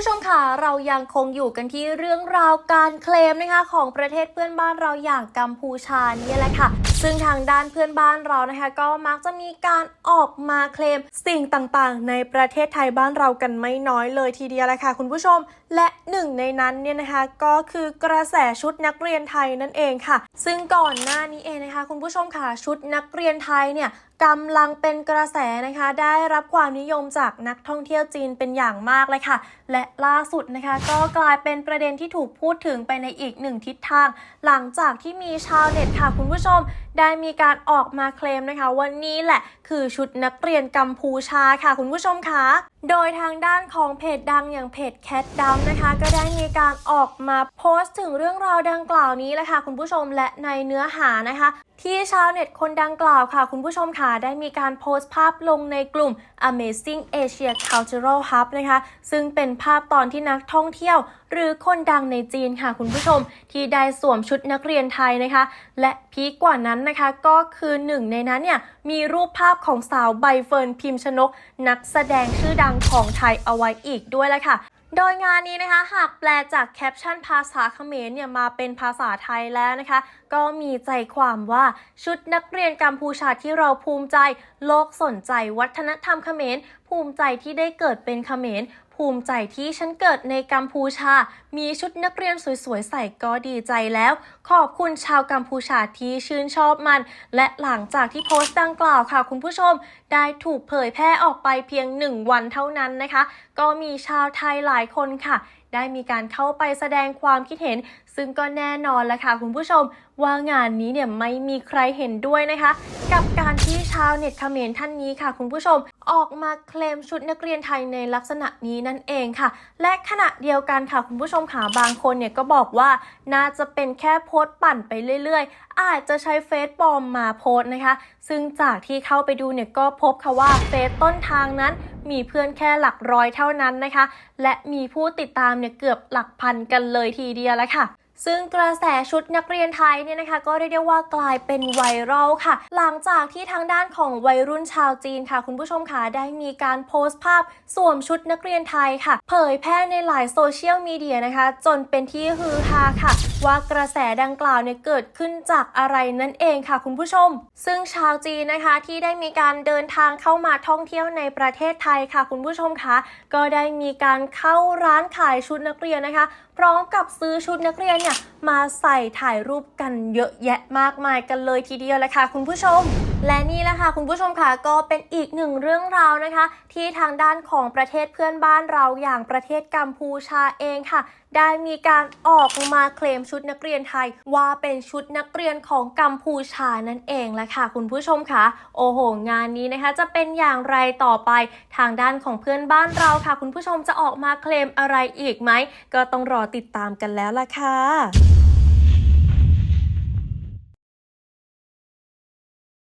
ผู้ชมค่ะเรายังคงอยู่กันที่เรื่องราวการเคลมนะคะของประเทศเพื่อนบ้านเราอย่างกัมพูชาเนี่ยแหละค่ะ ซึ่งทางด้านเพื่อนบ้านเรานะคะ ก็มักจะมีการออกมาเคลมสิ่งต่างๆ ในประเทศไทยบ้านเรากันไม่น้อยเลยทีเดียวแหละค่ะ คุณผู้ชม และหนึ่งในนั้นเนี่ยนะคะก็คือกระแสชุดนักเรียนไทยนั่นเองค่ะ ซึ่งก่อนหน้านี้เองนะคะ คุณผู้ชมค่ะชุดนักเรียนไทยเนี่ย กำลังเป็นกระแสนะคะ ได้รับความนิยมจากนักท่องเที่ยวจีนเป็นอย่างมากเลยค่ะ และล่าสุดนะคะ ก็กลายเป็นประเด็นที่ถูกพูดถึงไปในอีกหนึ่งทิศทาง หลังจากที่มีชาวเน็ตค่ะคุณผู้ชม ได้มีการออกมาเคลมนะคะว่านี่แหละ คือชุดนักเรียนกัมพูชาค่ะคุณผู้ชมคะโดยทางด้านของเพจดังอย่างเพจแคทดำนะคะ ก็ได้มีการออกมาโพสต์ถึงเรื่องราวดังกล่าวนี้แหละค่ะคุณผู้ชมและในเนื้อหานะคะ ที่ชาวเน็ตคนดังกล่าวค่ะ คุณผู้ชมค่ะได้มีการโพสต์ภาพลงในกลุ่ม Amazing Asia Cultural Hub นะคะ ซึ่งเป็นภาพตอนที่นักท่องเที่ยว หรือคนดังในจีนค่ะคุณผู้ชม ที่ได้สวมชุดนักเรียนไทยนะคะ และพีคกว่านั้นนะคะก็คือหนึ่งในนั้นเนี่ยมีรูปภาพของสาวใบเฟิร์นพิมชนก นักแสดงชื่อดังของไทยเอาไว้อีกด้วยแหละค่ะโดยงานนี้นะคะหากแปลจากแคปชั่นภาษาเขมรเนี่ยมาเป็นภาษาไทยแล้วนะคะ ก็มีใจความว่าชุดนักเรียนกัมพูชาที่เราภูมิใจ โลกสนใจวัฒนธรรมเขมร ภูมิใจที่ได้เกิดเป็นเขมร ภูมิใจที่ฉันเกิดในกัมพูชา มีชุดนักเรียนสวยๆ ใส่ก็ดีใจแล้ว ขอบคุณชาวกัมพูชาที่ชื่นชอบมัน และหลังจากที่โพสต์ดังกล่าวค่ะคุณผู้ชม ได้ถูกเผยแพร่ออกไปเพียงหนึ่งวันเท่านั้นนะคะ ก็มีชาวไทยหลายคนค่ะ ได้มีการเข้าไปแสดงความคิดเห็น ซึ่งก็แน่นอนละค่ะคุณผู้ชมว่างานนี้เนี่ยไม่มีใครเห็นด้วยนะคะ กับการที่ชาวเน็ตเขมรท่านนี้ค่ะคุณผู้ชม ออกมาเคลมชุดนักเรียนไทยในลักษณะนี้นั่นเองค่ะ และขณะเดียวกันค่ะคุณผู้ชมค่ะบางคนเนี่ยก็บอกว่าน่าจะเป็นแค่โพสต์ปั่นไปเรื่อยๆ อาจจะใช้เฟซปลอมมาโพสต์นะคะ ซึ่งจากที่เข้าไปดูเนี่ยก็พบค่ะว่าเฟซต้นทางนั้นมีเพื่อนแค่หลักร้อยเท่านั้นนะคะ และมีผู้ติดตามเนี่ยเกือบหลักพันกันเลยทีเดียวแล้วค่ะ ซึ่งกระแสชุดนักเรียนไทยเนี่ยนะคะ ก็เรียกได้ว่ากลายเป็นไวรัลค่ะ หลังจากที่ทางด้านของวัยรุ่นชาวจีนค่ะ คุณผู้ชมค่ะได้มีการโพสต์ภาพสวมชุดนักเรียนไทยค่ะ เผยแพร่ในหลายโซเชียลมีเดียนะคะ จนเป็นที่ฮือฮาค่ะ ว่ากระแสดังกล่าวเนี่ยเกิดขึ้นจากอะไรนั่นเองค่ะ คุณผู้ชม ซึ่งชาวจีนนะคะที่ได้มีการเดินทางเข้ามาท่องเที่ยวในประเทศไทยค่ะ คุณผู้ชมคะก็ได้มีการเข้าร้านขายชุดนักเรียนนะคะ พร้อมกับซื้อชุดนักเรียนเนี่ยมาใส่ถ่ายรูปกันเยอะแยะมากมายกันเลยทีเดียวแหละค่ะคุณผู้ชม และนี่แหละค่ะคุณผู้ชมค่ะก็เป็นอีกหนึ่งเรื่องราวนะคะ ที่ทางด้านของประเทศเพื่อนบ้านเราอย่างประเทศกัมพูชาเองค่ะได้มีการออกมาเคลมชุดนักเรียนไทย ว่าเป็นชุดนักเรียนของกัมพูชานั่นเองแหละค่ะ คุณผู้ชมค่ะโอ้โห งานนี้นะคะ จะเป็นอย่างไรต่อไปทางด้านของเพื่อนบ้านเราค่ะ คุณผู้ชมจะออกมาเคลมอะไรอีกไหมก็ต้องรอติดตามกันแล้วล่ะค่ะ